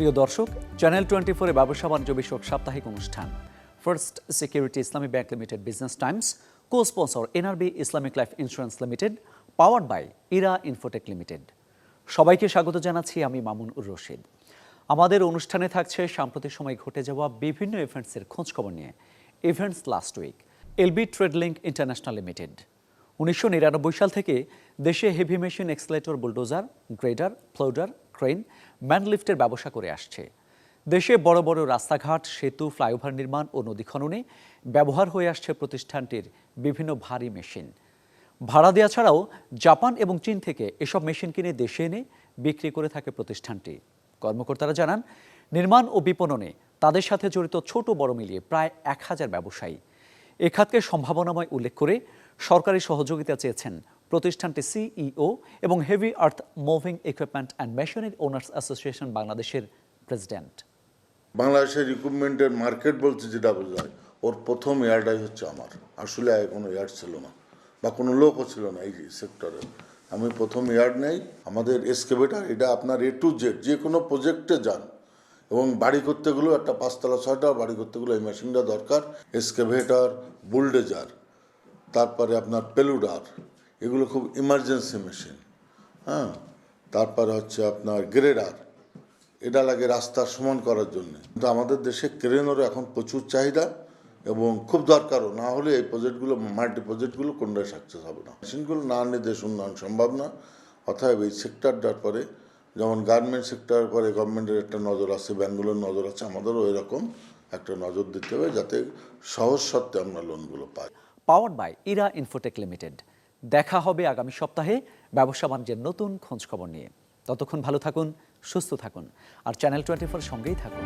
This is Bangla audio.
প্রিয় দর্শক চ্যানেল টোয়েন্টি ফোরে ব্যবসা বাণিজ্য বিষয়ক সাপ্তাহিক অনুষ্ঠান। First security Islami bank limited business times co sponsor NRB Islamic life insurance limited powered by Era Infotech limited সবাইকে স্বাগত জানাচ্ছি আমি মামুন উর রশিদ। আমাদের অনুষ্ঠানে থাকছে সাম্প্রতিক সময় ঘটে যাওয়া বিভিন্ন ইভেন্টসের খোঁজখবর নিয়ে। Events last week LB trade link international limited উনিশশো নিরানব্বই সাল থেকে দেশে heavy machine excavator bulldozer grader loader crane ম্যানলিফটের ব্যবসা করে আসছে। দেশে বড় বড় রাস্তাঘাট, সেতু, ফ্লাইওভার নির্মাণ ও নদী খননে ব্যবহার হয়ে আসছে প্রতিষ্ঠানটির বিভিন্ন ভারী মেশিন। ভাড়া দেওয়া ছাড়াও জাপান এবং চীন থেকে এসব মেশিন কিনে দেশে এনে বিক্রি করে থাকে প্রতিষ্ঠানটি। কর্মকর্তারা জানান, নির্মাণ ও বিপণনে তাদের সাথে জড়িত ছোট বড় মিলিয়ে প্রায় এক হাজার ব্যবসায়ী। এ খাতকে সম্ভাবনাময় উল্লেখ করে সরকারি সহযোগিতা চেয়েছেন প্রতিষ্ঠানটি সিইও এবং heavy earth moving equipment and machinery owners association বাংলাদেশের প্রেসিডেন্ট বাংলাদেশের রিক্রুটমেন্টের মার্কেট বলতে যেটা বোঝায় ওর প্রথম ইয়ার্ডাই হচ্ছে আমার। আসলে কোনো ইয়ার্ড ছিল না বা কোনো লোকও ছিল না এই সেক্টরে আমি প্রথম ইয়ার্ড নেই, আমাদের এসকেভেটার এটা আপনার এ টু জেড যে কোনো প্রজেক্টে যান। এবং বাড়ি করতে গেলেও একটা পাঁচতলা, ছয়টা বাড়ি করতে গেলেও এই মেশিনটা দরকার। এসকেভেটার বুলডেজার তারপরে আপনার পেলুডার এগুলো খুব ইমার্জেন্সি মেশিন হ্যাঁ তারপরে হচ্ছে আপনার গ্রেডার এটা লাগে রাস্তা সমান করার জন্য। কিন্তু আমাদের দেশে ক্রেনেরও এখন প্রচুর চাহিদা এবং খুব দরকারও। না হলে এই প্রজেক্টগুলো মাল্টি প্রজেক্টগুলো কোনটাই সাকসেস হবে না। মেশিনগুলো না আনলে দেশ উন্নয়ন সম্ভব না। অতএব এই সেক্টরটার পরে, যেমন গার্মেন্ট সেক্টরের পরে গভর্নমেন্টের একটা নজর আছে, ব্যাঙ্কগুলোর নজর আছে, আমাদেরও এরকম একটা নজর দিতে হবে যাতে সহজ সত্ত্বে আমরা লোনগুলো পাই। Power by Era Infotech limited দেখা হবে আগামী সপ্তাহে ব্যবসা বাণিজ্যের নতুন খোঁজ খবর নিয়ে। ততক্ষণ ভালো থাকুন, সুস্থ থাকুন, আর চ্যানেল টোয়েন্টি ফোর সঙ্গেই থাকুন।